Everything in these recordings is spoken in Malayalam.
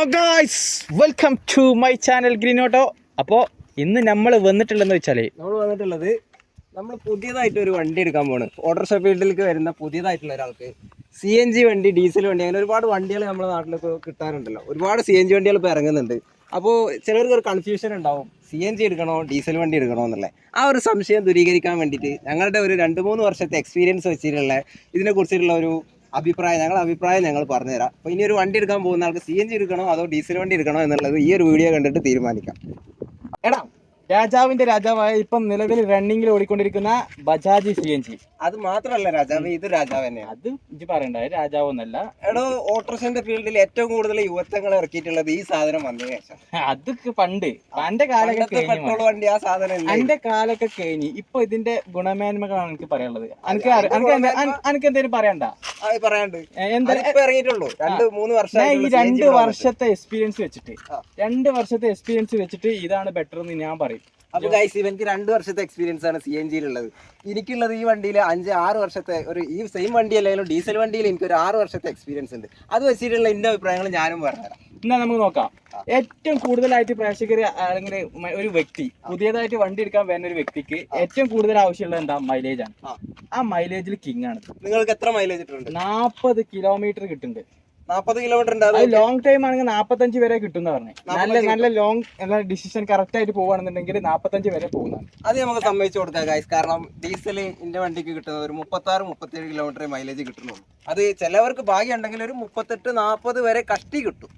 Hello guys welcome to my channel green auto അപ്പോൾ ഇന്ന് നമ്മൾ വന്നിട്ടുള്ളതെന്ന് വെച്ചാൽ നമ്മൾ വന്നിട്ടുള്ളത് നമ്മൾ പുതിയതായിട്ട് ഒരു വണ്ടി എടുക്കാൻ പോകണം ഓട്ടോറിക്ഷ ഫീൽഡിലേക്ക് വരുന്ന പുതിയതായിട്ടുള്ള ഒരാൾക്ക് സി എൻ ജി വണ്ടി ഡീസൽ വണ്ടി അങ്ങനെ ഒരുപാട് വണ്ടികൾ നമ്മുടെ നാട്ടിലൊക്കെ കിട്ടാറുണ്ടല്ലോ. ഒരുപാട് സി എൻ ജി വണ്ടികൾ ഇപ്പോൾ ഇറങ്ങുന്നുണ്ട്. അപ്പോൾ ചിലർക്ക് ഒരു കൺഫ്യൂഷൻ ഉണ്ടാവും. സി എൻ ജി എടുക്കണോ ഡീസൽ വണ്ടി എടുക്കണോ എന്നുള്ളത് ആ ഒരു സംശയം ദൂരീകരിക്കാൻ വേണ്ടിയിട്ട് ഞങ്ങളുടെ ഒരു രണ്ട് മൂന്ന് വർഷത്തെ എക്സ്പീരിയൻസ് വെച്ചിട്ടുള്ള ഇതിനെക്കുറിച്ചിട്ടുള്ള ഒരു അഭിപ്രായം ഞങ്ങൾ അഭിപ്രായം ഞങ്ങൾ പറഞ്ഞുതരാം. അപ്പോൾ ഇനി ഒരു വണ്ടി എടുക്കാൻ പോകുന്ന ആൾക്ക് സി എൻ ജി എടുക്കണോ അതോ ഡീസൽ വണ്ടി എടുക്കണോ എന്നുള്ളത് ഈ ഒരു വീഡിയോ കണ്ടിട്ട് തീരുമാനിക്കാം. എടാ രാജാവിന്റെ രാജാവായ ഇപ്പം നിലവിൽ റണ്ണിങ്ങിൽ ഓടിക്കൊണ്ടിരിക്കുന്ന ബജാജ് സി എൻ ജി അത് മാത്രമല്ല രാജാവ് ഇത് രാജാവ് തന്നെയാണ് അത് ഇജ്ജ് പറയണ്ട രാജാവ് രാജാവൊന്നല്ല എടോ ഓട്ടോറിക്ഷന്റെ ഫീൽഡിൽ ഏറ്റവും കൂടുതൽ യുവത്വങ്ങൾ ഇറക്കിയിട്ടുള്ളത് ഈ സാധനം വന്നതിന് ശേഷം. അതൊക്കെ പണ്ട്. എന്റെ കാലഘട്ടത്തിൽ പെട്രോൾ വണ്ടി ആ സാധനം? എന്റെ കാലൊക്കെ കഴിഞ്ഞ് ഇപ്പൊ ഇതിന്റെ ഗുണമേന്മകളാണ് എനിക്ക് പറയാനുള്ളത്. എനിക്ക് എന്തെങ്കിലും പറയണ്ട? പറയാണ്ട് ഇറങ്ങിയിട്ടുള്ളൂ. രണ്ട് മൂന്ന് ഈ രണ്ട് വർഷത്തെ എക്സ്പീരിയൻസ് വെച്ചിട്ട് രണ്ട് വർഷത്തെ എക്സ്പീരിയൻസ് വെച്ചിട്ട് ഇതാണ് ബെറ്റർ എന്ന് ഞാൻ പറയും. അപ്പൊ ഗൈസ് ഇവനിക്ക് രണ്ട് വർഷത്തെ എക്സ്പീരിയൻസ് ആണ് സി എൻ ജിയിലുള്ളത് എനിക്കുള്ളത് ഈ വണ്ടിയിൽ അഞ്ച് ആറ് വർഷത്തെ ഒരു ഈ സെയിം വണ്ടി അല്ലെങ്കിലും ഡീസൽ വണ്ടിയിൽ എനിക്ക് ഒരു ആറ് വർഷത്തെ എക്സ്പീരിയൻസ് ഉണ്ട്. അത് വെച്ചിട്ടുള്ള എന്റെ അഭിപ്രായങ്ങൾ ഞാനും പറഞ്ഞുതരാം. എന്നാ നമുക്ക് നോക്കാം. ഏറ്റവും കൂടുതലായിട്ട് പ്രേക്ഷകർ അല്ലെങ്കിൽ ഒരു വ്യക്തി പുതിയതായിട്ട് വണ്ടി എടുക്കാൻ വരുന്ന ഒരു വ്യക്തിക്ക് ഏറ്റവും കൂടുതൽ ആവശ്യമുള്ളത് എന്താ? മൈലേജ് ആണ്. ആ. മൈലേജിൽ കിങ് ആണ്. നിങ്ങൾക്ക് എത്ര മൈലേജ് നാപ്പത് കിലോമീറ്റർ കിട്ടുന്നുണ്ട്. നാപ്പത് കിലോമീറ്റർ ഉണ്ട് അത് ലോങ് ടൈം ആണെങ്കിൽ നാപ്പത്തഞ്ച് വരെ കിട്ടും പറഞ്ഞു. നല്ല നല്ല ലോങ് ഡിസിഷൻ കറക്റ്റ് ആയിട്ട് പോവാണെന്നുണ്ടെങ്കിൽ നാപ്പത്തഞ്ച് വരെ പോകുന്നതാണ്. അത് നമുക്ക് സമ്മതിച്ചു കൊടുക്കാം ഗൈസ് കാരണം ഡീസൽ എന്റെ വണ്ടിക്ക് കിട്ടുന്നത് ഒരു മുപ്പത്തി ആറ് മുപ്പത്തേഴ് കിലോമീറ്റർ മൈലേജ് കിട്ടുന്നുള്ളൂ. അത് ചിലവർക്ക് ഭാഗ്യം ഉണ്ടെങ്കിൽ ഒരു മുപ്പത്തെട്ട് നാൽപ്പത് വരെ കഷ്ടി കിട്ടും.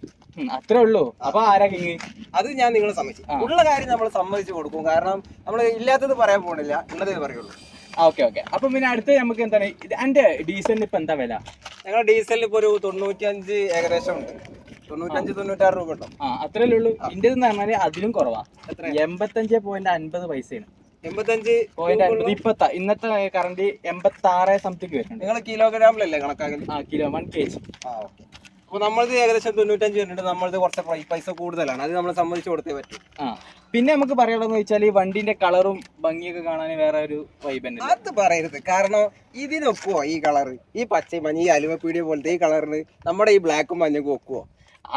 അത്രേ ഉള്ളൂ. അപ്പൊ ആരാ കിങ് അത് ഞാൻ നിങ്ങളെ സമ്മതിച്ചു. ഉള്ള കാര്യം നമ്മൾ സമ്മതിച്ചു കൊടുക്കും. കാരണം നമ്മൾ ഇല്ലാത്തത് പറയാൻ പോണില്ല. ഉള്ളതേ പറയുള്ളൂ. Okay okay. അപ്പൊ പിന്നെ അടുത്ത് നമുക്ക് എന്താണ്? എന്റെ ഡീസലിന് ഇപ്പൊ എന്താ വില? ഞങ്ങൾ ഡീസലിന് ഇപ്പോൾ ഒരു തൊണ്ണൂറ്റിയഞ്ച് ഏകദേശം ഉണ്ട്. തൊണ്ണൂറ്റഞ്ച് തൊണ്ണൂറ്റാറ് രൂപ ആ ഉള്ളൂ. എന്ന് പറഞ്ഞാൽ അതിലും കുറവാ. എൺപത്തഞ്ച് പോയിന്റ് അൻപത് പൈസയാണ്. എൺപത്തഞ്ച് പോയിന്റ് അൻപത്. ഇപ്പത്ത ഇന്നത്തെ കറണ്ട് എൺപത്തി ആറ് സംതിങ് വരുന്നുണ്ട് നിങ്ങൾ കിലോഗ്രാമിലല്ലേ കണക്കാക്കുന്നത് ആ കിലോ വൺ കെ ജി ആ ഓക്കെ അപ്പോൾ നമ്മളത് ഏകദേശം തൊണ്ണൂറ്റഞ്ച് വരുന്നുണ്ട് നമ്മളത് കുറച്ച് പൈസ കൂടുതലാണ്. അത് നമ്മൾ സംബന്ധിച്ച് കൊടുത്തേ പറ്റും. ആ. പിന്നെ നമുക്ക് പറയാനുള്ളതെന്ന് വെച്ചാൽ ഈ വണ്ടിന്റെ കളറും ഭംഗിയൊക്കെ കാണാൻ വേറെ ഒരു വൈബ് തന്നെ അത് പറയരുത്. കാരണം ഇതിനൊക്കുവോ ഈ കളർ ഈ പച്ച മഞ്ഞ ഈ അലുവപ്പീടിയ പോലത്തെ ഈ കളറിന് നമ്മുടെ ഈ ബ്ലാക്കും മഞ്ഞക്കും ഒക്കുവോ?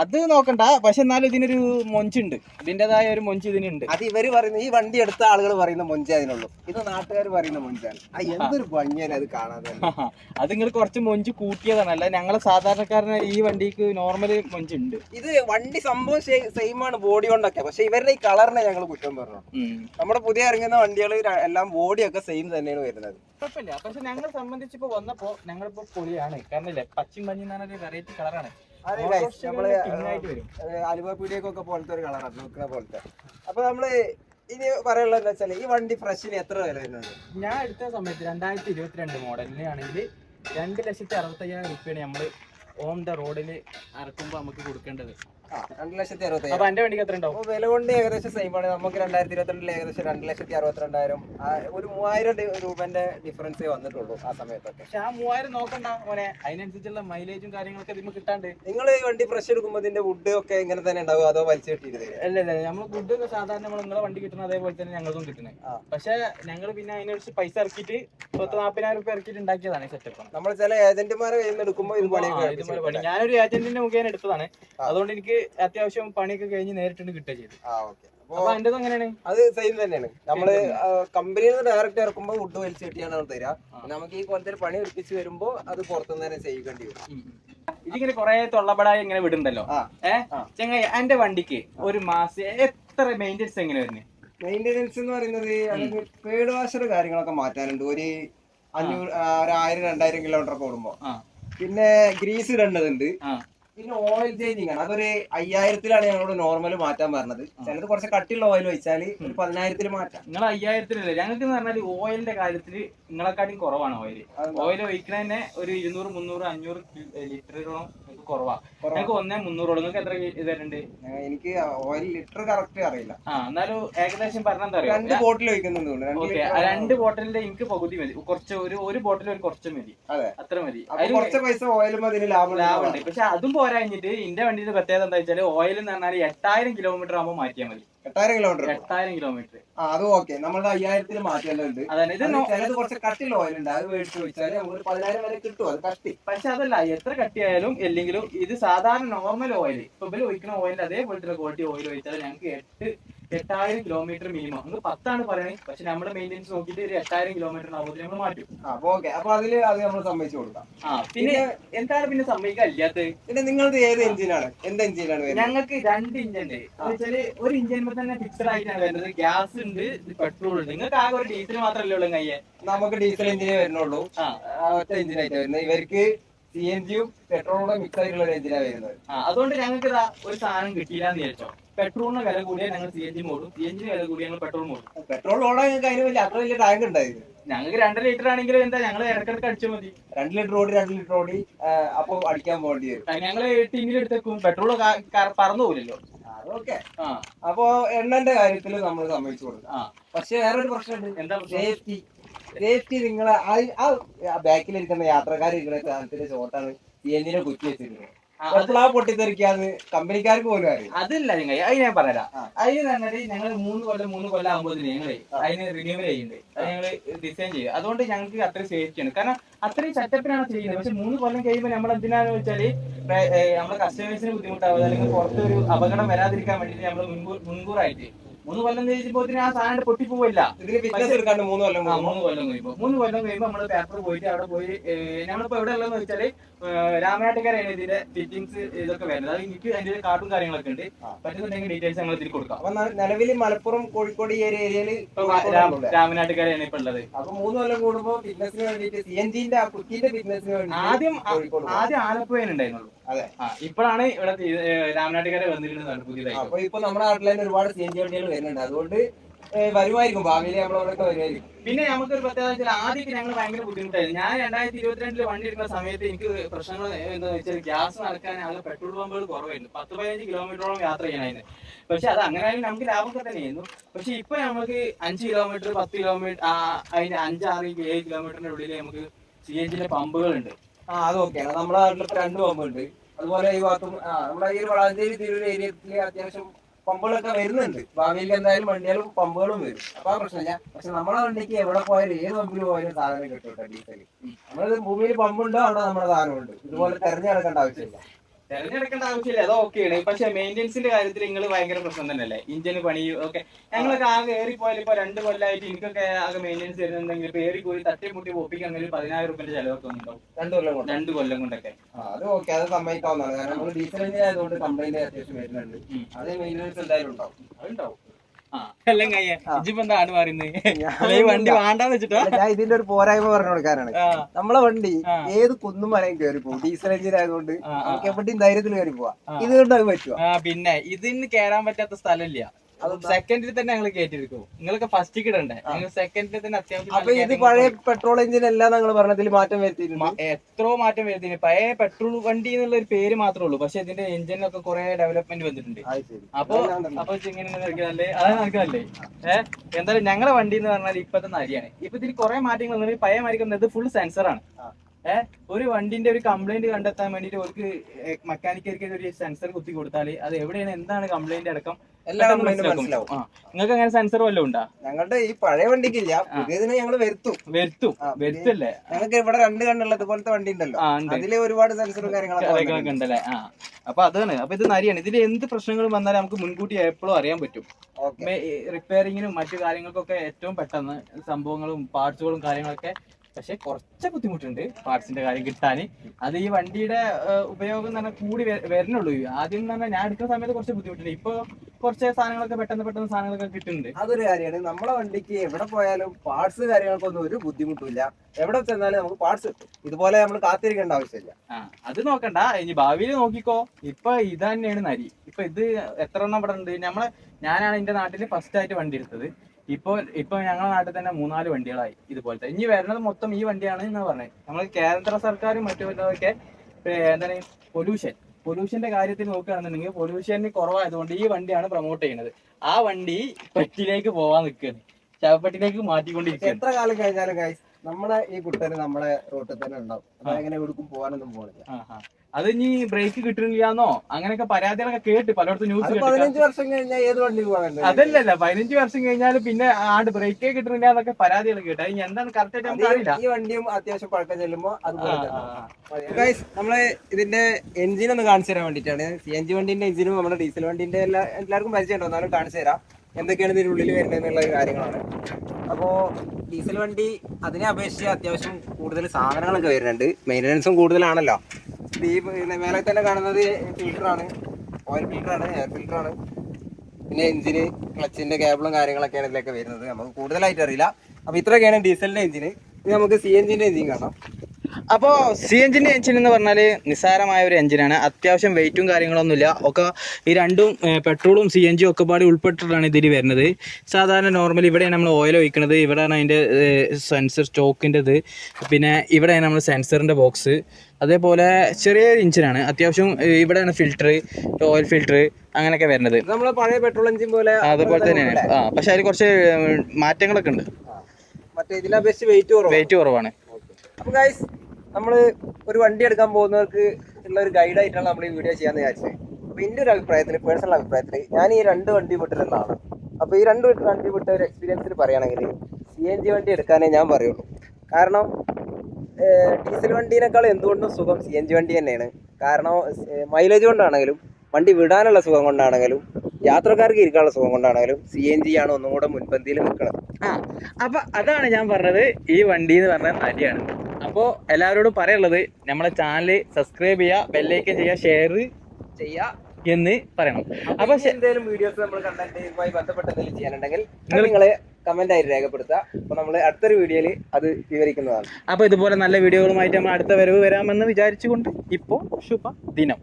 അത് നോക്കണ്ട. പക്ഷെ എന്നാലും ഇതിനൊരു മൊഞ്ചുണ്ട്. ഇതിന്റേതായ ഒരു മൊഞ്ച് ഇതിനുണ്ട്. അത് ഇവർ പറയുന്ന ഈ വണ്ടി എടുത്ത ആളുകൾ പറയുന്ന മൊഞ്ച അതിനുള്ളൂ. ഇത് നാട്ടുകാർ പറയുന്ന മൊഞ്ചാണ്. ആ എന്തൊരു ഭംഗിയാണ് അത് കാണാതെ അത് നിങ്ങൾ കുറച്ച് മൊഞ്ച് കൂട്ടിയതാണ്. അല്ല ഞങ്ങളെ സാധാരണക്കാരന് ഈ വണ്ടിക്ക് നോർമൽ മൊഞ്ചുണ്ട്. ഇത് വണ്ടി സംഭവം സെയിം ആണ് ബോഡി കൊണ്ടൊക്കെ. പക്ഷെ ഇവരുടെ ഈ കളറിനെ ഞങ്ങൾ കുറ്റം പറഞ്ഞു. നമ്മുടെ പുതിയ ഇറങ്ങുന്ന വണ്ടികൾ എല്ലാം ബോഡിയൊക്കെ സെയിം തന്നെയാണ് വരുന്നത്. കുഴപ്പമില്ല. പക്ഷെ ഞങ്ങളെ സംബന്ധിച്ചിപ്പോ വന്നപ്പോ ഞങ്ങളിപ്പോ പൊളിയാണ്. കാരണം ഇല്ലേ? പച്ചും എന്ന് വെറൈറ്റി കളറാണ് അതെ guys, നമ്മൾ അലുവ പീടിയൊക്കെ പോലത്തെ ഒരു കളറാണ് നോക്കുന്ന പോലത്തെ. അപ്പൊ നമ്മൾ ഇനി പറയാനുള്ളത് എന്താ വെച്ചാൽ ഈ വണ്ടി ഫ്രഷിന് എത്ര വില വരുന്നത്? ഞാൻ എടുത്ത സമയത്ത് രണ്ടായിരത്തി ഇരുപത്തിരണ്ട് മോഡലിന് ആണെങ്കിൽ രണ്ട് ലക്ഷത്തി അറുപത്തയ്യായിരം റുപ്യാണ് നമ്മൾ ഓൺ ദ റോഡിൽ അറക്കുമ്പോ നമുക്ക് കൊടുക്കേണ്ടത്. രണ്ട് ലക്ഷത്തി അറുപത്തി അപ്പൊ എന്റെ വണ്ടിക്ക് എത്ര ഉണ്ടാവും? അപ്പൊ വില കൊണ്ട് ഏകദേശം സെയിം ആണ്. നമുക്ക് രണ്ടായിരത്തി ഇരുപത്തിരണ്ടിൽ ഏകദേശം രണ്ട് ലക്ഷത്തി അറുപത്തിരണ്ടായിരം. ഒരു മൂവായിരം രൂപന്റെ ഡിഫറൻസേ വന്നിട്ടുള്ളൂ ആ സമയത്തൊക്കെ. പക്ഷെ ആ മൂവായിരം നോക്കണ്ട മോനെ. അതിനനുസരിച്ചുള്ള മൈലേജും കാര്യങ്ങളൊക്കെ ഇതിന് കിട്ടാണ്ട്. നിങ്ങൾ ഈ വണ്ടി ഫ്രഷ് എടുക്കുമ്പോൾ ഇതിന്റെ വുഡ് ഒക്കെ ഇങ്ങനെ തന്നെ ഉണ്ടാവും അതോ വലിച്ചു കിട്ടിയിട്ട് അല്ല അല്ല നമ്മൾ ഒക്കെ സാധാരണ നമ്മൾ നിങ്ങളെ വണ്ടി കിട്ടുന്ന അതേപോലെ തന്നെ ഞങ്ങൾക്കും കിട്ടുന്നത്. പക്ഷെ ഞങ്ങൾ പിന്നെ അതിനനുസരിച്ച് പൈസ ഇറക്കിയിട്ട് പത്ത് നാൽപ്പതിനായിരം റുപ്യ ഇറക്കിയിട്ട് ഉണ്ടാക്കിയതാണ് സെറ്റപ്പ് നമ്മൾ ചില ഏജന്റുമാരെ കയ്യിൽ നിന്ന് എടുക്കുമ്പോൾ ഇത് പണി ഞാനൊരു ഏജന്റിന്റെ മുഖേന എടുത്തതാണ്. അതുകൊണ്ട് എനിക്ക് അത്യാവശ്യം പണിയൊക്കെ കഴിഞ്ഞ് നേരിട്ടുണ്ട് കിട്ടുക ചെയ്തു ആ ഓക്കെ. അപ്പൊ അപ്പൊ എന്റെ എങ്ങനെയാണ്? അത് സെയിം തന്നെയാണ്. നമ്മൾ കമ്പനിയിൽ നിന്ന് ഡയറക്റ്റ് ഇറക്കുമ്പോൾ ഫുഡ് വലിച്ചു കെട്ടിയാണ് തരിക നമുക്ക് ഈ കൊല്ലത്തിൽ പണി ഒരുപ്പിച്ച് വരുമ്പോ അത് പുറത്തുനിന്ന് തന്നെ ചെയ്യിക്കേണ്ടി വരും. ഇതിങ്ങനെ കൊറേ തൊള്ളപടായി ഇങ്ങനെ വിടുണ്ടല്ലോ ഏഹ് ചെങ്ങ എന്റെ വണ്ടിക്ക് ഒരു മാസം എത്ര മെയിന്റെനൻസ് എങ്ങനെ വരുന്നത് മെയിന്റെനൻസ് എന്ന് പറയുന്നത് പേഡ് വാഷർ കാര്യങ്ങളൊക്കെ മാറ്റാനുണ്ട്. ഒരു അഞ്ഞൂറ് ഒരു ആയിരം രണ്ടായിരം കിലോമീറ്റർ ഒക്കെ ഓടുമ്പോൾ പിന്നെ ഗ്രീസ് ഇടേണ്ടതുണ്ട്. പിന്നെ ഓയിൽ ചേഞ്ചിങ് ആണ്. അതൊരു അയ്യായിരത്തിലാണ് ഞങ്ങളോട് നോർമൽ മാറ്റാൻ പറഞ്ഞത്. ചിലത് കുറച്ച് കട്ടിയുള്ള ഓയിൽ വെച്ചാൽ ഒരു പതിനായിരത്തിൽ മാറ്റാം. നിങ്ങൾ അയ്യായിരത്തിലല്ലേ? ഞങ്ങൾക്ക് പറഞ്ഞാൽ ഓയിലിന്റെ കാര്യത്തിൽ നിങ്ങളെക്കാട്ടിയും കുറവാണ് ഓയിൽ ഓയിൽ ഒഴിക്കണ തന്നെ ഒരു ഇരുന്നൂറ് മുന്നൂറ് അഞ്ഞൂറ് ലിറ്ററോളം നിങ്ങൾക്ക് കുറവാ. ഞങ്ങൾക്ക് ഒന്നേ മുന്നൂറോളം നിങ്ങൾക്ക് എത്ര ഞങ്ങ- എനിക്ക് ഒരു ലിറ്റർ കറക്റ്റ് അറിയില്ല. ആ എന്നാലും ഏകദേശം പറഞ്ഞാൽ എന്താ രണ്ട് അറിയോ ബോട്ടിൽ ഒഴിക്കുന്നുണ്ട് രണ്ട് ഓക്കെ. രണ്ട് ബോട്ടിലിന്റെ എനിക്ക് പകുതി മതി. കുറച്ച് ഒരു ഒരു ബോട്ടിൽ ഒരു കുറച്ച് മതി. അതെ. അത്ര മതി. കുറച്ച് പൈസ അതിന് ലാഭം ലാഭമുണ്ട് പക്ഷെ അതും പോരാഞ്ഞിട്ട് എന്റെ വണ്ടിയുടെ പ്രത്യേകത എന്താ വെച്ചാൽ ഓയിൽ എന്ന് പറഞ്ഞാൽ എട്ടായിരം കിലോമീറ്റർ ആകുമ്പോൾ മാറ്റിയാൽ മതി. എട്ടായിരം കിലോമീറ്റർ എട്ടായിരം കിലോമീറ്റർ ആ അത് ഓക്കെ നമ്മളുടെ അയ്യായിരത്തിൽ മാറ്റേണ്ടതുണ്ട് ചിലത് കുറച്ച് കട്ടിയുള്ള ഓയിൽ ഉണ്ട്. അത് മേടിച്ച് വെച്ചാൽ നമുക്ക് പതിനായിരം വരെ കിട്ടും അത് കട്ടി. പക്ഷെ അതല്ല എത്ര കട്ടിയായാലും ഇല്ലെങ്കിലും ഇത് സാധാരണ നോർമൽ ഓയിൽ ഇപ്പൊ ഇവർ ഒഴിക്കുന്ന ഓയിലിന്റെ അതേപോലത്തെ ക്വാളിറ്റി ഓയിൽ ഒഴിച്ചാൽ ഞങ്ങൾക്ക് എട്ട് എട്ടായിരം കിലോമീറ്റർ മിനിമം നമുക്ക് പത്താണ് പറയുന്നത്. പക്ഷെ നമ്മുടെ മെയിന്റെനൻസ് നോക്കിയിട്ട് ഒരു എട്ടായിരം കിലോമീറ്റർ ആവുമ്പോൾ നമ്മൾ മാറ്റും. അപ്പൊ ഓക്കെ അപ്പൊ അതിൽ അത് നമ്മൾ സമ്മതിച്ചു കൊടുക്കാം. ആ പിന്നെ എന്താണ് പിന്നെ സംഭവിക്കാൻ ഇല്ലാത്തത്? പിന്നെ നിങ്ങളത് ഏത് എഞ്ചിനാണ് എന്ത് എഞ്ചിനാണ് ഞങ്ങൾക്ക് രണ്ട് ഇഞ്ചിൻ വെച്ചാൽ ഒരു ഇഞ്ചിനുമ്പോ തന്നെ ഫിക്സഡ് ആയിട്ടാണ് വരുന്നത്. ഗ്യാസ് ഉണ്ട് പെട്രോൾ ഉണ്ട്. നിങ്ങൾക്ക് ആകെ ഒരു ഡീസൽ മാത്രമല്ലേ ഉള്ളൂ കയ്യെ നമുക്ക് ഡീസൽ എഞ്ചിനേ വരുന്നുള്ളൂ. ഒറ്റ എഞ്ചിനായിട്ട് വരുന്നത്. ഇവർക്ക് സി എൻ ജിയും പെട്രോളും മിക്സ് ആയിട്ടുള്ള ഒരു എഞ്ചിനാണ് വരുന്നത്. ആ അതുകൊണ്ട് ഞങ്ങൾക്ക് ഇതാ ഒരു സാധനം കിട്ടിയില്ല എന്ന് വിചാരിച്ചോ. പെട്രോളിന് വില കൂടിയാൽ ഞങ്ങൾ സി എൻ ജി മോടും സി എൻ ജി വില കൂടിയാൽ ഞങ്ങൾ പെട്രോൾ മോടും പെട്രോൾ ഓടാൻ ഞങ്ങൾക്ക് അതിന് വലിയ അത്ര വലിയ ടാങ്ക് ഉണ്ടായിരുന്നു. ഞങ്ങൾക്ക് രണ്ട് ലിറ്റർ ആണെങ്കിലും എന്താ ഞങ്ങൾ ഇടക്കിടക്ക് അടിച്ചാൽ മതി. രണ്ട് ലിറ്റർ ഓടി രണ്ട് ലിറ്റർ ഓടി അപ്പൊ അടിക്കാൻ പോകേണ്ടി വരും. ഞങ്ങൾ ടീമിലെടുത്തേക്കും പെട്രോൾ പറന്നു പോകില്ലല്ലോ അതൊക്കെ അപ്പോ അപ്പൊ എണ്ണന്റെ കാര്യത്തിൽ നമ്മൾ സമ്മതിച്ചു കൊടുക്കാം. പക്ഷെ വേറൊരു പ്രശ്നമുണ്ട്. എന്താ? സേഫ്റ്റി. സേഫ്റ്റി നിങ്ങൾ ആ ബാക്കിലിരിക്കുന്ന യാത്രക്കാർ ഇരിക്കുന്ന സാധനത്തിന്റെ ഷോട്ടാണ് സി എന്തിനെ കുറ്റി വെച്ചിരിക്കുന്നത്? പൊട്ടിത്തെറിക്കാന്ന് കമ്പനിക്കാർക്ക് പോലും അറിയാം അതില്ല നിങ്ങൾ അത് ഞാൻ പറയാം. അതിന് തന്നെ ഞങ്ങൾ മൂന്ന് കൊല്ലം മൂന്ന് കൊല്ലം ആകുമ്പോഴത്തേന് ഞങ്ങൾ അതിന് റിന്യൂവൽ ചെയ്യുന്നുണ്ട്. അത് ഞങ്ങൾ ഡിസൈൻ ചെയ്യും. അതുകൊണ്ട് ഞങ്ങൾക്ക് അത്രയും സേഫ്റ്റിയാണ് കാരണം അത്രയും സെറ്റപ്പിനാണ് ചെയ്യുന്നത്. പക്ഷെ മൂന്ന് കൊല്ലം കഴിയുമ്പോൾ നമ്മൾ എന്തിനാന്ന് വെച്ചാൽ നമ്മുടെ കസ്റ്റമേഴ്സിന് ബുദ്ധിമുട്ടാവുക അല്ലെങ്കിൽ പുറത്തൊരു അപകടം വരാതിരിക്കാൻ വേണ്ടിയിട്ട് നമ്മൾ മുൻകൂർ മുൻകൂറായിട്ട് മൂന്ന് കൊല്ലം കഴിച്ചപ്പോ ആ സാധനം പൊട്ടിപ്പോവില്ല. ഇതിന് ഫിറ്റ്നസ് എടുക്കാണ്ട് മൂന്ന് കൊല്ലം ആ, മൂന്ന് കൊല്ലം കഴിയുമ്പോ. മൂന്ന് കൊല്ലം കഴിയുമ്പോ നമ്മൾ പേപ്പർ പോയിട്ട് അവിടെ പോയി ഞങ്ങളിപ്പോ എവിടെ ഉള്ളതെന്ന് വെച്ചാൽ രാമനാട്ടുകാരാണ് ഇതിന്റെ ഫിറ്റിംഗ്സ് ഇതൊക്കെ വരുന്നത് അത് എനിക്ക് അതിന്റെ കാർഡും കാര്യങ്ങളൊക്കെ ഉണ്ട്. പറ്റുന്നുണ്ടെങ്കിൽ ഡീറ്റെയിൽസ് ഞങ്ങൾ ഇതിൽ കൊടുക്കാം. അപ്പൊ നിലവിൽ മലപ്പുറം കോഴിക്കോട് ഈ ഒരു ഏരിയയിൽ രാമനാട്ടുകാരാണ് ഇപ്പൊ ഉള്ളത്. അപ്പൊ മൂന്ന് കൊല്ലം കൂടുമ്പോ ഫിറ്റ്നസിന് വേണ്ടിട്ട് സി എൻ ജിന്റെ ആ ബിസിനസിന് വേണ്ടി ആദ്യം. ആദ്യം ആലപ്പുഴയിൽ ഉണ്ടായിരുന്നുള്ളൂ. അതെ. ഇപ്പോഴാണ് ഇവിടെ രാമനാട്ടുകാരെ വന്നിട്ടുള്ളത് പുതിയതായി അപ്പൊ ഇപ്പൊ നമ്മുടെ നാട്ടിലെ ഒരുപാട് സി എൻ ജി വണ്ടികൾ വരുന്നുണ്ട്. അതുകൊണ്ട് വരുമായിരിക്കും. നമ്മൾ നമ്മളവിടെയൊക്കെ വരുമായിരിക്കും. പിന്നെ നമുക്കൊരു പ്രത്യേകത വെച്ചാൽ ആദ്യമൊക്കെ ഞങ്ങൾ ഭയങ്കര ബുദ്ധിമുട്ടായിരുന്നു. ഞാൻ രണ്ടായിരത്തി ഇരുപത്തിരണ്ടിൽ വണ്ടി എടുക്കുന്ന സമയത്ത് എനിക്ക് പ്രശ്നങ്ങൾ എന്താ വെച്ചാൽ ഗ്യാസ് നടക്കാൻ ആകെ പെട്രോൾ പമ്പുകൾ കുറവായിരുന്നു. പത്ത് പതിനഞ്ച് കിലോമീറ്ററോളം യാത്ര ചെയ്യാനായിരുന്നു. പക്ഷെ അത് അങ്ങനെ ആയാലും നമുക്ക് ലാഭമൊക്കെ തന്നെയായിരുന്നു. പക്ഷെ ഇപ്പൊ നമുക്ക് അഞ്ച് കിലോമീറ്റർ പത്ത് കിലോമീറ്റർ അതിന് അഞ്ചാറ് ഏഴ് കിലോമീറ്ററിന്റെ ഉള്ളിൽ നമുക്ക് സി എൻ ജിന്റെ പമ്പുകളുണ്ട്. ആ അത് ഓക്കെയാണ് നമ്മുടെ നാട്ടിലിപ്പോ രണ്ട് പമ്പുണ്ട്. അതുപോലെ ഈ ഭാഗത്തും നമ്മുടെ ഈ വളാഞ്ചേരി തിരൂർ ഏരിയയിൽ അത്യാവശ്യം പമ്പുകളൊക്കെ വരുന്നുണ്ട്. ഭാവിയിൽ എന്തായാലും വണ്ടികളും പമ്പുകളും വരും. അപ്പൊ ആ പ്രശ്നമില്ല പക്ഷെ നമ്മളെ വണ്ടിക്ക് എവിടെ പോയാലും ഏത് പമ്പിൽ പോയാലും സാധനം കിട്ടും ഡീസൽ നമ്മളത് ഭൂമിയിൽ പമ്പുണ്ടോ അവിടെ നമ്മുടെ സാധനമുണ്ട്. ഇതുപോലെ തെരഞ്ഞെടുക്കേണ്ട ആവശ്യമില്ല. തെരഞ്ഞെടുക്കേണ്ട ആവശ്യമില്ല. അത് ആണ്. പക്ഷെ മെയിന്റെനൻസിന്റെ കാര്യത്തിൽ നിങ്ങൾ ഭയങ്കര പ്രശ്നം തന്നെയല്ലേ? ഇഞ്ചിന് പണി ഒക്കെ. ഞങ്ങളൊക്കെ ആകെ കയറി പോയാൽ ഇപ്പൊ രണ്ട് കൊല്ലമായിട്ട് എനിക്കൊക്കെ ആകെ മെയിന്റെനൻസ് വരുന്നുണ്ടെങ്കിൽ ഇപ്പൊ തട്ടി മുട്ടി ഒപ്പിക്കാണെങ്കിൽ പതിനായിരം റുപ്യന്റെ ചെലവൊക്കെ ഉണ്ടാവും രണ്ട് കൊല്ലം കൊണ്ട്? രണ്ട് കൊല്ലം കൊണ്ടൊക്കെ. അത് ഓക്കെ അത് സമ്മതിക്കാവുന്നതാണ്. കാരണം നമ്മൾ ഡീസൽ എഞ്ചിൻ ആയതുകൊണ്ട് കംപ്ലൈന്റ് അത്യാവശ്യം വരുന്നുണ്ട്. അതേ അത് മെയിന്റെനൻസ് എന്തായാലും ഉണ്ടാവും. അതുണ്ടാവും ഞാൻ ഇതിന്റെ ഒരു പോരായ്മ പറഞ്ഞു കൊടുക്കാനാണ്. നമ്മളെ വണ്ടി. ഏത് കുന്നും മലയും കയറി പോകും ഡീസൽ എഞ്ചിൻ ആയതുകൊണ്ട് നമുക്ക് എവിടെയും ധൈര്യത്തിൽ കയറി പോവാ ഇത് ഇതുകൊണ്ട് അത് പറ്റുക പിന്നെ ഇതിന് കേറാൻ പറ്റാത്ത സ്ഥലമില്ല സെക്കൻഡിൽ തന്നെ ഞങ്ങൾ കയറ്റിയെടുക്കും നിങ്ങളൊക്കെ ഫസ്റ്റ് കിടണ്ടേ നിങ്ങൾ സെക്കൻഡിൽ തന്നെ അത്യാവശ്യം അപ്പൊ ഇത് പഴയ പെട്രോൾ എഞ്ചിൻ എല്ലാം നിങ്ങൾ പറഞ്ഞതിൽ മാറ്റം വരുത്തി എത്രയോ മാറ്റം വരുത്തി പഴയ പെട്രോൾ വണ്ടി എന്നുള്ള ഒരു പേര് മാത്രമേ ഉള്ളൂ. പക്ഷെ ഇതിന്റെ എഞ്ചിനൊക്കെ കുറെ ഡെവലപ്മെന്റ് വന്നിട്ടുണ്ട്. അപ്പൊ. അപ്പൊ ഇങ്ങനെ നടക്കാനല്ലേ അതാണ് നടക്കാനല്ലേ ഏഹ് എന്തായാലും ഞങ്ങളെ വണ്ടി എന്ന് പറഞ്ഞാൽ ഇപ്പത്തെ നരിയാണ്. ഇപ്പൊ ഇതിന് കുറെ മാറ്റങ്ങൾ പഴയ മാറിക്കുന്നത് ഫുൾ സെൻസർ ആ. ഏഹ് ഒരു വണ്ടിന്റെ ഒരു കംപ്ലൈന്റ് കണ്ടെത്താൻ വേണ്ടിട്ട് അവർക്ക് മെക്കാനിക്കർക്ക് ഒരു സെൻസർ കുത്തി കൊടുത്താൽ അത് എവിടെയാണ്? എന്താണ് കംപ്ലൈന്റ് അടക്കം? എല്ലാം പെട്ടെന്ന് മനസ്സിലാവും. നിങ്ങൾക്ക് അങ്ങനെ സെൻസർ വല്ലതും ഉണ്ടാ? ഞങ്ങളുടെ ഈ പഴയ വണ്ടിക്കില്ല. പുതിയതിനെ ഞങ്ങൾ വരുത്തും. വരുത്തും. വരുത്തല്ലേ? ഞങ്ങൾക്ക് ഇവിടെ രണ്ട് കണ്ണുള്ള ഇതുപോലത്തെ വണ്ടി ഉണ്ടല്ലോ അതിൽ ഒരുപാട് സെൻസറും കാര്യങ്ങളൊക്കെ. ഉണ്ടല്ലേ? ആ. അപ്പൊ അതാണ്. അപ്പൊ ഇത് നരിയാണ്. ഇതിൽ എന്ത് പ്രശ്നങ്ങളും വന്നാലും നമുക്ക് മുൻകൂട്ടി എപ്പോഴും അറിയാൻ പറ്റും. റിപ്പയറിങ്ങിനും മറ്റു കാര്യങ്ങൾക്കൊക്കെ ഏറ്റവും പെട്ടെന്ന് സംഭവങ്ങളും പാർട്സുകളും കാര്യങ്ങളൊക്കെ പക്ഷെ കുറച്ച് ബുദ്ധിമുട്ടുണ്ട് പാർട്സിന്റെ കാര്യം കിട്ടാൻ അത് ഈ വണ്ടിയുടെ ഉപയോഗം തന്നെ കൂടി വരുന്നുള്ളൂ വരണുള്ളൂ. ആദ്യം തന്നെ ഞാൻ എടുക്കുന്ന സമയത്ത് കുറച്ച് ബുദ്ധിമുട്ടുണ്ട്. ഇപ്പൊ കുറച്ച് സാധനങ്ങളൊക്കെ പെട്ടെന്ന് പെട്ടെന്ന് സാധനങ്ങളൊക്കെ കിട്ടുന്നുണ്ട്. അതൊരു കാര്യമാണ്. നമ്മളെ വണ്ടിക്ക് എവിടെ പോയാലും പാർട്സ് കാര്യങ്ങൾക്കൊന്നും ഒരു ബുദ്ധിമുട്ടില്ല എവിടെ ചെന്നാലും നമുക്ക് പാർട്സ് കിട്ടും ഇതുപോലെ നമ്മൾ കാത്തിരിക്കേണ്ട ആവശ്യമില്ല. അത് നോക്കണ്ട. ഇനി ഭാവിയിൽ നോക്കിക്കോ. ഇപ്പൊ ഇത് തന്നെയാണ് നരി. ഇപ്പൊ ഇത് എത്ര എണ്ണം ഇവിടെ ഉണ്ട്? നമ്മളെ ഞാനാണ് എന്റെ നാട്ടിൽ ഫസ്റ്റ് ആയിട്ട് വണ്ടി എടുത്തത്. ഇപ്പൊ ഇപ്പൊ ഞങ്ങളുടെ നാട്ടിൽ തന്നെ മൂന്നാൽ വണ്ടികളായി ഇതുപോലത്തെ. ഇനി വരുന്നത് മൊത്തം ഈ വണ്ടിയാണ് എന്ന് പറഞ്ഞത് നമ്മൾ കേന്ദ്ര സർക്കാരും മറ്റു വല്ലതൊക്കെ എന്താണ് പൊല്യൂഷൻ പൊല്യൂഷന്റെ കാര്യത്തിൽ നോക്കുകയാണെന്നുണ്ടെങ്കിൽ പൊല്യൂഷന് കുറവായതുകൊണ്ട് ഈ വണ്ടിയാണ് പ്രൊമോട്ട് ചെയ്യുന്നത്. ആ വണ്ടി പെട്ടിലേക്ക് പോവാൻ നിൽക്കുകയാണ്. ശവപ്പെട്ടിലേക്ക് മാറ്റിക്കൊണ്ടിരിക്കുകയാണ്. എത്ര കാലം കഴിഞ്ഞാലും നമ്മളെ ഈ കുട്ടന് നമ്മളെ റോട്ടിൽ തന്നെ ഉണ്ടാവും. അതെങ്ങനെ എവിടേക്കും പോകാനൊന്നും പോകണില്ല ആഹാ. അത് ഇനി ബ്രേക്ക് കിട്ടുന്നില്ലാന്നോ അങ്ങനെയൊക്കെ പരാതികളൊക്കെ കേട്ട് പലയിടത്തും ന്യൂസ് പതിനഞ്ച് വർഷം കഴിഞ്ഞാൽ ഏത് വണ്ടി പോകാനല്ലേ അതല്ലല്ല പതിനഞ്ച് വർഷം കഴിഞ്ഞാൽ പിന്നെ ആണ്ട് ബ്രേക്കേ കിട്ടുന്നില്ല എന്നൊക്കെ പരാതികൾ കേട്ട്. അതിന് എന്താണ് കറക്റ്റ് ആയിട്ട് നമുക്ക് അറിയില്ല. ഈ വണ്ടിയും അത്യാവശ്യം പഴക്കം ചെല്ലുമ്പോ അതുപോലെ നമ്മൾ ഇതിന്റെ എഞ്ചിൻ ഒന്ന് കാണിച്ചു തരാൻ വേണ്ടിട്ടാണ് സി എൻ ജി വണ്ടിന്റെ എഞ്ചിനും നമ്മുടെ ഡീസൽ വണ്ടിന്റെ എല്ലാ എല്ലാവർക്കും പരിചയം ഉണ്ടോ എന്നാലും കാണിച്ചു തരാം. എന്തൊക്കെയാണ് ഇതിന്റെ ഉള്ളിൽ വരുന്നത് എന്നുള്ള കാര്യങ്ങളാണ്. അപ്പോൾ ഡീസൽ വണ്ടി അതിനെ അപേക്ഷിച്ച് അത്യാവശ്യം കൂടുതൽ സാധനങ്ങളൊക്കെ വരുന്നുണ്ട്. മെയിന്റനൻസും കൂടുതലാണല്ലോ. ഈ മേലെ തന്നെ കാണുന്നത് ഫിൽറ്ററാണ് ഓയിൽ ഫിൽറ്ററാണ് എയർ ഫിൽറ്ററാണ് പിന്നെ എഞ്ചിന് ക്ലച്ചിന്റെ കേബിളും കാര്യങ്ങളൊക്കെയാണ് ഇതിലൊക്കെ വരുന്നത്. നമുക്ക് കൂടുതലായിട്ട് അറിയില്ല. അപ്പോൾ ഇത്രയൊക്കെയാണ് ഡീസലിന്റെ എഞ്ചിന് ഇനി നമുക്ക് സി എൻജിന്റെ എഞ്ചിൻ കാണാം. അപ്പോൾ സി എഞ്ചിന്റെ എഞ്ചിൻ എന്ന് പറഞ്ഞാൽ നിസ്സാരമായ ഒരു എഞ്ചിനാണ്. അത്യാവശ്യം വെയിറ്റും കാര്യങ്ങളൊന്നുമില്ല. ഒക്കെ ഈ രണ്ടും പെട്രോളും സി എൻ ജിയും ഒക്കെ പാടി ഉൾപ്പെട്ടിട്ടാണ് ഇതിൽ വരുന്നത്. സാധാരണ നോർമലി ഇവിടെയാണ് നമ്മൾ ഓയിൽ ഒഴിക്കുന്നത് ഇവിടെയാണ് അതിന്റെ സെൻസർ സ്റ്റോക്കിന്റെ ഇത് പിന്നെ ഇവിടെയാണ് നമ്മൾ സെൻസറിന്റെ ബോക്സ് അതേപോലെ ചെറിയൊരു എഞ്ചിനാണ്. അത്യാവശ്യം ഇവിടെയാണ് ഫിൽറ്റർ ഓയിൽ ഫിൽറ്റർ അങ്ങനെയൊക്കെ വരുന്നത്. നമ്മൾ നമ്മളെ പഴയ പെട്രോൾ എഞ്ചിൻ പോലെ അതുപോലെ തന്നെയാണ്. ആ പക്ഷെ അതിൽ കുറച്ച് മാറ്റങ്ങളൊക്കെ ഉണ്ട്. മറ്റേ ഇതിനെ അപേക്ഷിച്ച് വെയിറ്റ് കുറവാണ്. വെയിറ്റ് കുറവാണ്. അപ്പോൾ ഗൈസ് നമ്മൾ ഒരു വണ്ടി എടുക്കാൻ പോകുന്നവർക്ക് ഉള്ള ഒരു ഗൈഡ് ആയിട്ടാണ് നമ്മൾ ഈ വീഡിയോ ചെയ്യാന്ന് വിചാരിച്ചത് അപ്പൊ എന്റെ ഒരു അഭിപ്രായത്തിൽ പേഴ്സണൽ അഭിപ്രായത്തിൽ ഞാൻ ഈ രണ്ട് വണ്ടി വിട്ടിട്ടുള്ളതാണ് അപ്പൊ ഈ രണ്ട് വണ്ടി വിട്ട ഒരു എക്സ്പീരിയൻസിൽ പറയുകയാണെങ്കിൽ സി എൻ ജി വണ്ടി എടുക്കാനേ ഞാൻ പറയുള്ളൂ. കാരണം ഡീസൽ വണ്ടീനേക്കാൾ എന്തുകൊണ്ടും സുഖം സി എൻ ജി വണ്ടി തന്നെയാണ്. കാരണം മൈലേജ് കൊണ്ടാണെങ്കിലും വണ്ടി വിടാനുള്ള സുഖം കൊണ്ടാണെങ്കിലും യാത്രക്കാർക്ക് ഇരിക്കാനുള്ള സുഖം കൊണ്ടാണെങ്കിലും സി എൻ ജി ആണ് ഒന്നും കൂടെ മുൻപന്തിയിൽ നിൽക്കുന്നത് ആ അപ്പൊ അതാണ് ഞാൻ പറഞ്ഞത് ഈ വണ്ടി എന്ന് പറഞ്ഞാൽ നരിയാണ് അപ്പോൾ എല്ലാവരോടും പറയാനുള്ളത് നമ്മളെ ചാനൽ സബ്സ്ക്രൈബ് ചെയ്യുക ബെല്ലൈക്കൻ ചെയ്യുക ഷെയർ ചെയ്യാ എന്ന് പറയണം. അപ്പൊ എന്തെങ്കിലും വീഡിയോസ് നമ്മൾ കണ്ടന്റുമായി ബന്ധപ്പെട്ട് എന്തെങ്കിലും ചെയ്യാനുണ്ടെങ്കിൽ നിങ്ങളെ കമന്റ് ആയി രേഖപ്പെടുത്തുക. അപ്പൊ നമ്മൾ അടുത്തൊരു വീഡിയോയിൽ അത് വിവരിക്കുന്നതാണ്. അപ്പൊ ഇതുപോലെ നല്ല വീഡിയോകളുമായിട്ട് നമ്മൾ അടുത്ത വരവ് വരാമെന്ന് വിചാരിച്ചുകൊണ്ട് ഇപ്പോൾ ശുഭ ദിനം